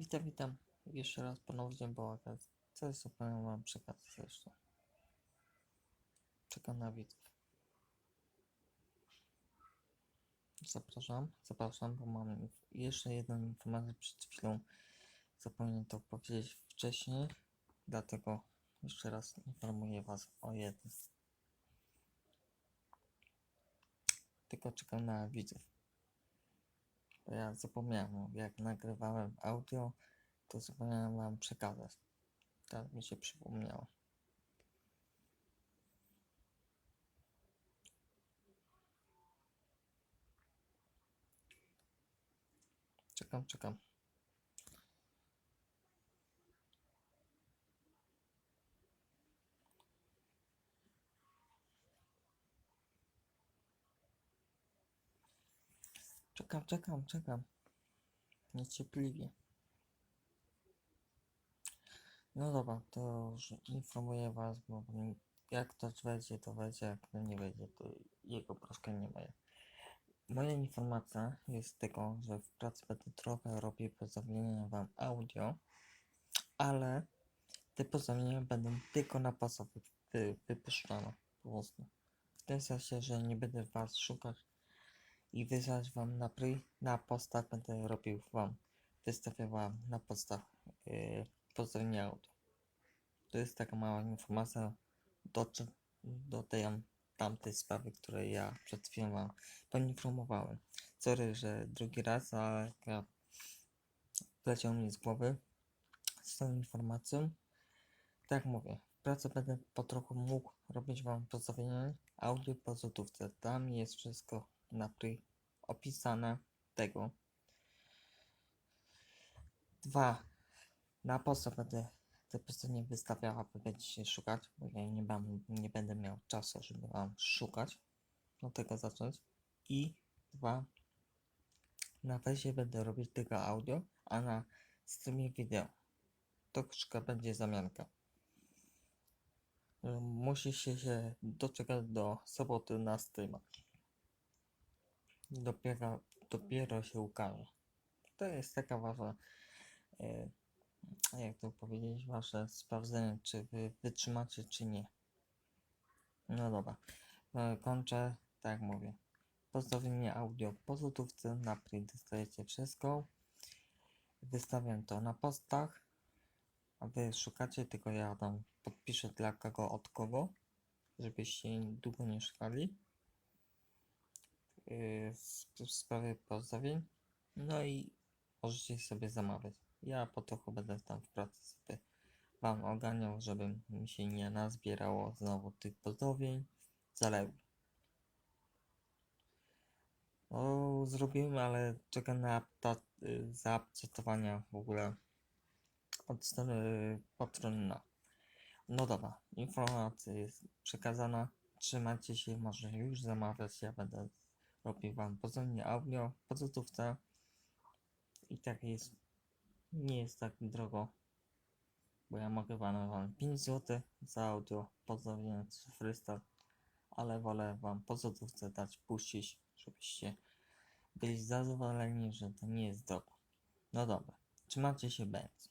Witam, witam. Jeszcze raz ponownie bałagan. Coś zupełnie wam przekazać zresztą. Czekam na widzów. Zapraszam, zapraszam, bo mam jeszcze jedną informację przed chwilą. Zapomniałem to powiedzieć wcześniej, dlatego jeszcze raz informuję was o jednym. Tylko czekam na widzów. Bo ja zapomniałem, jak nagrywałem audio, to zapomniałem wam przekazać. Teraz mi się przypomniało. Czekam, czekam. Czekam, czekam, czekam. Niecierpliwie. No dobra, to już informuję was, bo jak ktoś wejdzie, to wejdzie, jak kto nie wejdzie, to jego troszkę nie ma. Moja informacja jest tego, że w pracy będę trochę robił pozdrowienia wam audio, ale te pozdrowienia będą tylko na wy, wy, wypuszczane po prostu. W tym sensie, że nie będę was szukać i wysłać wam na pry, na będę robił wam, wystawiał wam na postach yy, pozdrowienia audio. To jest taka mała informacja do, do tej tamtej sprawy, której ja przed chwilą wam poinformowałem. Sorry, że drugi raz, ale ja wleciał mi z głowy z tą informacją. Tak mówię, w pracy będę po trochu mógł robić wam pozdrowienia audio po złotówce. Tam jest wszystko na pri opisane tego. Dwa. Na posta będę te pozdrowienia wystawiała, wy będziecie szukać, bo ja nie, mam, nie będę miał czasu, żeby wam szukać. Do tego zacząć. I dwa. Na wezie będę robić tylko audio, a na streamie wideo. Troszkę będzie zamianka. Musi się, się doczekać do soboty na streama. Dopiero, dopiero się ukaże. To jest taka wasza, e, jak to powiedzieć, wasze sprawdzenie, czy wy wytrzymacie, czy nie. No dobra, e, kończę, tak mówię. Pozdrowienie audio po złotówce, na print dostajecie wszystko. Wystawiam to na postach, a wy szukacie, tylko ja tam podpiszę dla kogo od kogo, żebyście długo nie szukali. Yy, w, sprawie pozdrowień. No i możecie sobie zamawiać. Ja po trochu będę tam w pracy sobie wam oganiał, żeby mi się nie nazbierało znowu tych pozdrowień. Zalewu. O, zrobiłem, ale czekam na y, zaakceptowania w ogóle od strony patrona. No dobra, informacja jest przekazana. Trzymajcie się, może już zamawiać. Ja będę robił wam pozdrowienie audio po złotówce. I tak jest, nie jest tak drogo, bo ja mogę wam, wam 5 zł za audio pozdrowienie cyfrysta, ale wolę wam po złotówce dać puścić, żebyście byli zadowoleni, że to nie jest drogo. No dobra, trzymajcie się, bęc.